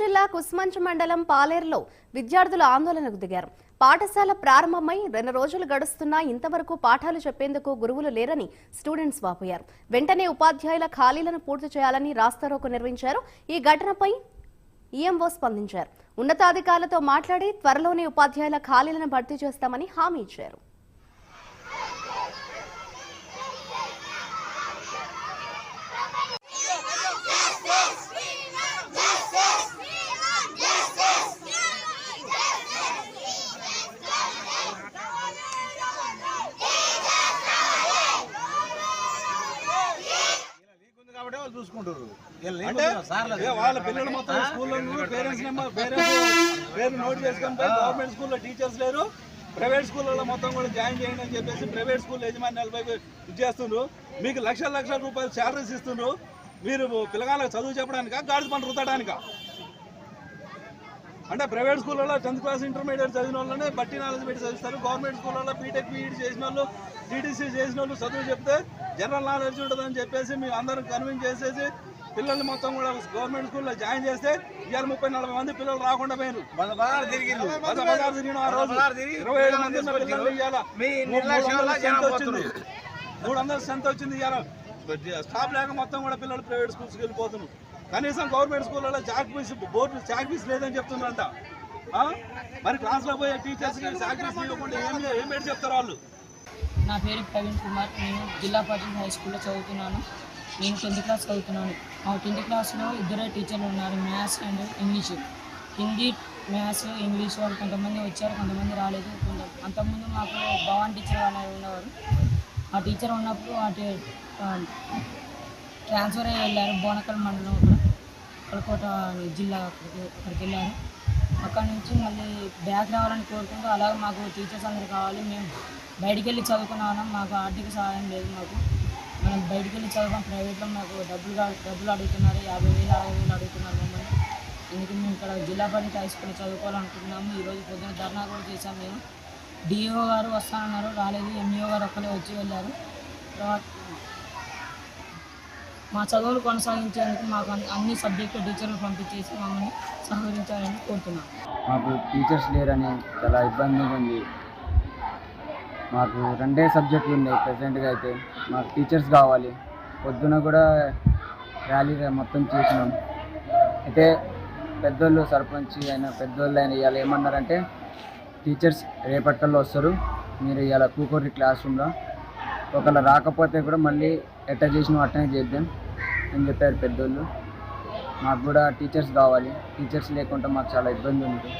జిల్లా కుస్మంచ్ మండలం పాలేరులో విద్యార్థులు ఆందోళనకు దిగారు. పాఠశాల ప్రారంభమై రెండు రోజులు గడుస్తున్నా ఇంతవరకు పాఠాలు చెప్పేందుకు గురువులు లేరని స్టూడెంట్స్ వాపోయారు. వెంటనే ఉపాధ్యాయుల ఖాళీలను పూర్తి చేయాలని రాస్తారోకు నిర్వహించారు. ఈ ఘటనపై ఈఎంఓ స్పందించారు. ఉన్నతాధికారులతో మాట్లాడి త్వరలోనే ఉపాధ్యాయుల ఖాళీలను భర్తీ చేస్తామని హామీ ఇచ్చారు. కాబట్టి వాళ్ళు చూసుకుంటారు అంటే వాళ్ళ పిల్లలు మొత్తం స్కూల్లో పేరెంట్స్ నెంబర్ పేరెంట్స్ పేరు నోట్ చేసుకుంటే గవర్నమెంట్ స్కూల్లో టీచర్స్ లేరు. ప్రైవేట్ స్కూళ్ళలో మొత్తం కూడా జాయిన్ చేయండి అని చెప్పేసి ప్రైవేట్ స్కూల్ యజమాన్యాలపై చేస్తుండ్రు. మీకు లక్షల లక్షల రూపాయలు శాలరీస్ ఇస్తుండ్రు. మీరు పిల్లగాళ్ళకి చదువు చెప్పడానికా గాడి పంట రుద్దడానికా? అంటే ప్రైవేట్ స్కూళ్ళలో టెన్త్ క్లాస్ ఇంటర్మీడియట్ చదివిన వాళ్ళనే బట్టి నాలెడ్జ్ పెట్టి చదివిస్తారు. గవర్నమెంట్ స్కూళ్ళలో బీటెక్ బీఈడి చేసిన వాళ్ళు టీటీసీ చేసిన వాళ్ళు చదువు చెప్తే జనరల్ నాలెడ్జ్ ఉంటుందని చెప్పేసి మేము అందరం కన్విన్స్ చేసేసి పిల్లల్ని మొత్తం కూడా గవర్నమెంట్ స్కూల్లో జాయిన్ చేస్తే ఇవాళ ముప్పై నలభై మంది పిల్లలు రాకుండా పోయారు బజార్ తిరిగిన ఆ రోజు ఇరవై ఏడు మంది ఉన్న పిల్లలు ఇవాళ మూడు వందల strength వచ్చింది. ఇవాళ. స్టాఫ్ లేక మొత్తం కూడా పిల్లలు ప్రైవేట్ స్కూల్స్కి వెళ్ళిపోతున్నారు. కనీసం గవర్నమెంట్ స్కూళ్ళలో chalk piece board chalk piece లేదని చెప్తున్నారంట. మరి క్లాస్లో పోయే టీచర్స్కి చాక్ పీస్ ఇవ్వకుండా ఏం ఏం పెట్టి చెప్తారు వాళ్ళు? నా పేరు ప్రవీణ్ కుమార్. నేను జిల్లా పరిషత్ హై స్కూల్లో చదువుతున్నాను. నేను టెన్త్ క్లాస్ చదువుతున్నాను. మా టెన్త్ క్లాస్లో ఇద్దరే టీచర్లు ఉన్నారు maths and English. Hindi maths English వాళ్ళు కొంతమంది వచ్చారు కొంతమంది రాలేదు. కొంత- అంతకుముందు మాకు భవాన్ టీచర్ అనేది ఉన్నవారు. ఆ టీచర్ ఉన్నప్పుడు అటు ట్రాన్స్ఫర్ అయ్యి వెళ్ళారు. బోనకల్ మండలం అక్కడ. కలకోట జిల్లా అక్కడికి వెళ్ళారు. అక్కడ నుంచి మళ్ళీ బ్యాక్ రావాలని కోరుకుంటూ అలాగే మాకు టీచర్స్ అందరూ కావాలి. మేము బయటికి వెళ్ళి చదువుకున్నాం మాకు ఆర్థిక సహాయం లేదు మాకు. మనం బయటికి వెళ్ళి చదువుకున్న ప్రైవేట్లో మాకు డబ్బులు డబ్బులు అడుగుతున్నారు. యాభై వేలు అరవై వేలు అడుగుతున్నారు మమ్మల్ని. అందుకే మేము ఇక్కడ జిల్లా పరిషత్ హై స్కూల్లో చదువుకోవాలనుకుంటున్నాము. ఈరోజు పొద్దున ధర్నా కూడా చేశాం మేము. డిఓ గారు వస్తానన్నారు. రాలేదు. ఎంఈఓ గారు ఒక్కరే వచ్చి వెళ్ళారు. తర్వాత మా చదువులు కొనసాగించేందుకు మాకు అన్ని- అన్ని సబ్జెక్టు టీచర్లు పంపించేసి మమ్మల్ని సహకరించాలని కోరుతున్నాను మాకు టీచర్స్ లేరని చాలా ఇబ్బందిగా ఉంది. మాకు రెండే సబ్జెక్టులు ఉన్నాయి ప్రజెంట్గా అయితే. మాకు టీచర్స్ కావాలి. పొద్దున కూడా ర్యాలీ మొత్తం చేసినాం. అయితే పెద్దోళ్ళు సర్పంచ్ అయినా పెద్దోళ్ళు అయినా ఇవాళ ఏమన్నారంటే టీచర్స్ రేపటికల్లా వస్తారు. మీరు ఇవాళ కూకూరి క్లాస్ రూమ్లో ఒకవేళ రాకపోతే కూడా మళ్ళీ ఎట్ట చేసినా అట్టనే చేద్దాం అని చెప్పారు పెద్దోళ్ళు. మాకు కూడా టీచర్స్ కావాలి. టీచర్స్ లేకుండా మాకు చాలా ఇబ్బంది ఉంది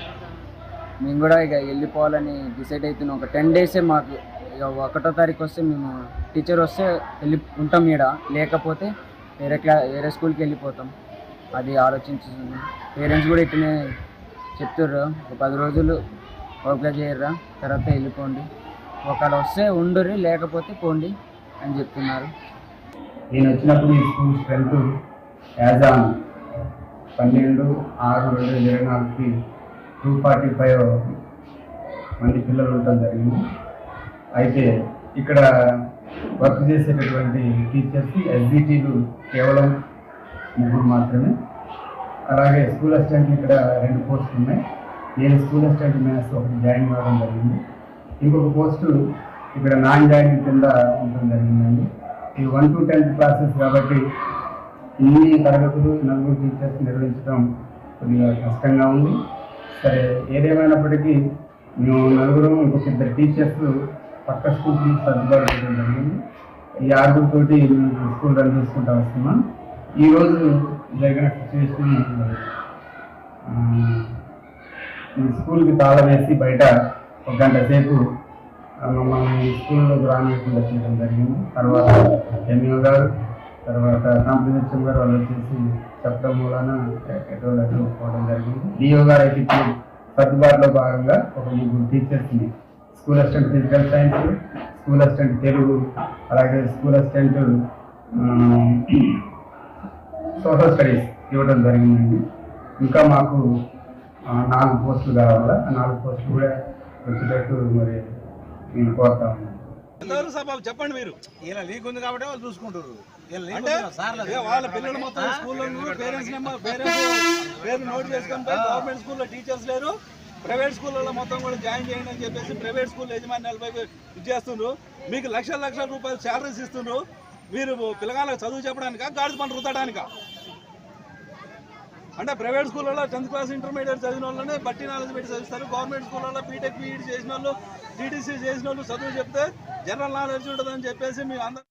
మేము కూడా ఇక వెళ్ళిపోవాలని డిసైడ్ అవుతున్నాం ఒక టెన్ డేసే మాకు ఇక ఒకటో తారీఖు వస్తే మేము టీచర్ వస్తే వెళ్ళి ఉంటాం ఈడ. లేకపోతే వేరే క్లా వేరే స్కూల్కి వెళ్ళిపోతాం. అది ఆలోచించుతున్నాం పేరెంట్స్ కూడా ఇట్లనే చెప్తుర్రు. ఒక పది రోజులు ఓపిక చేయర్రా. తర్వాత వెళ్ళిపోండి. ఒకవేళ వస్తే ఉండుర్రి లేకపోతే పోండి అని చెప్తున్నారు. నేను వచ్చినప్పుడు ఈ స్కూల్ స్ట్రెంత్ యాజ్ ఆన్ పన్నెండు ఆరు రెండు వేల ఇరవై నాలుగుకి టూ ఫార్టీ ఫైవ్ మంది పిల్లలు ఉండటం జరిగింది. అయితే ఇక్కడ వర్క్ చేసేటటువంటి టీచర్స్ ఎస్బిటీలు కేవలం ముగ్గురు మాత్రమే. అలాగే స్కూల్ అసిస్టెంట్లు ఇక్కడ రెండు పోస్టులు ఉన్నాయి. నేను స్కూల్ అసిస్టెంట్ మ్యాథ్స్ ఒకటి జాయిన్ కావడం జరిగింది. ఇంకొక పోస్టు ఇక్కడ నాన్ జాయిన్ కింద ఉండడం జరిగిందండి. ఈ వన్ టు టెన్త్ క్లాసెస్ కాబట్టి ఇన్ని తరగతులు నలుగురు టీచర్స్ నిర్వహించడం కొద్దిగా కష్టంగా ఉంది. సరే ఏదేమైనప్పటికీ మేము నలుగురు ఇంకొక ఇద్దరు టీచర్స్ పక్క స్కూల్కి సర్దుబాటు చేయడం జరిగింది. ఈ ఆరుగురితోటి మేము స్కూల్ రన్ చేసుకుంటూ వస్తున్నాం. ఈరోజు జరిగిన సిచ్యువేషన్ స్కూల్కి తాళం వేసి బయట ఒక గంట సేపు మమ్మల్ని స్కూల్లో రానియకుండా చేయడం జరిగింది. తర్వాత ఎంఈఓ గారు తర్వాత కాంప్లిమెంటరీ గారు వాళ్ళు వచ్చేసి చెప్పడం మూలన ఎటువంటి అటు పోవడం జరిగింది. డిఓ గారు అయితే ఇప్పుడు సర్దుబాటులో భాగంగా ఒక ముగ్గురు టీచర్స్ని school assistant physical science school assistant Telugu అలాగే స్కూల్ అసిస్టెంట్ సోషల్ స్టడీస్ ఇవ్వడం జరిగిందండి. ఇంకా మాకు నాలుగు పోస్టులు కావాలా? నాలుగు పోస్టులు కూడా వచ్చేటట్టు మరి నేను కోరుతా ఉన్నాను ఎంతవరకు సభ చెప్పండి మీరు. ఇలా లీక్ ఉంది కాబట్టి వాళ్ళు చూసుకుంటారు అంటే ఏ వాళ్ళ పిల్లలు మొత్తం స్కూల్లో పేరెంట్స్ నెంబర్ పేరెంట్స్ పేరు నోట్ చేసుకొని పోయి గవర్నమెంట్ స్కూల్లో టీచర్స్ లేరు. ప్రైవేట్ స్కూళ్ళలో మొత్తం కూడా జాయిన్ చేయండి అని చెప్పేసి ప్రైవేట్ స్కూల్ యజమాన్యాలపై ఇది చేస్తుండ్రు మీకు లక్షల లక్షల రూపాయలు శాలరీస్ ఇస్తుండ్రు. మీరు పిల్లగాళ్ళకి చదువు చెప్పడానికా గాడిద పని రుద్దడానికా? అంటే ప్రైవేట్ స్కూళ్ళలో టెన్త్ క్లాస్ ఇంటర్మీడియట్ చదివిన వాళ్ళనే బట్టి నాలెడ్జ్ పెట్టి చదివిస్తారు. గవర్నమెంట్ స్కూళ్ళలో బీటెక్ బీఈడి చేసిన వాళ్ళు టీటీసీ చేసిన వాళ్ళు చదువు చెప్తే జనరల్ నాలెడ్జ్ ఉంటుందని చెప్పేసి మేము అందరం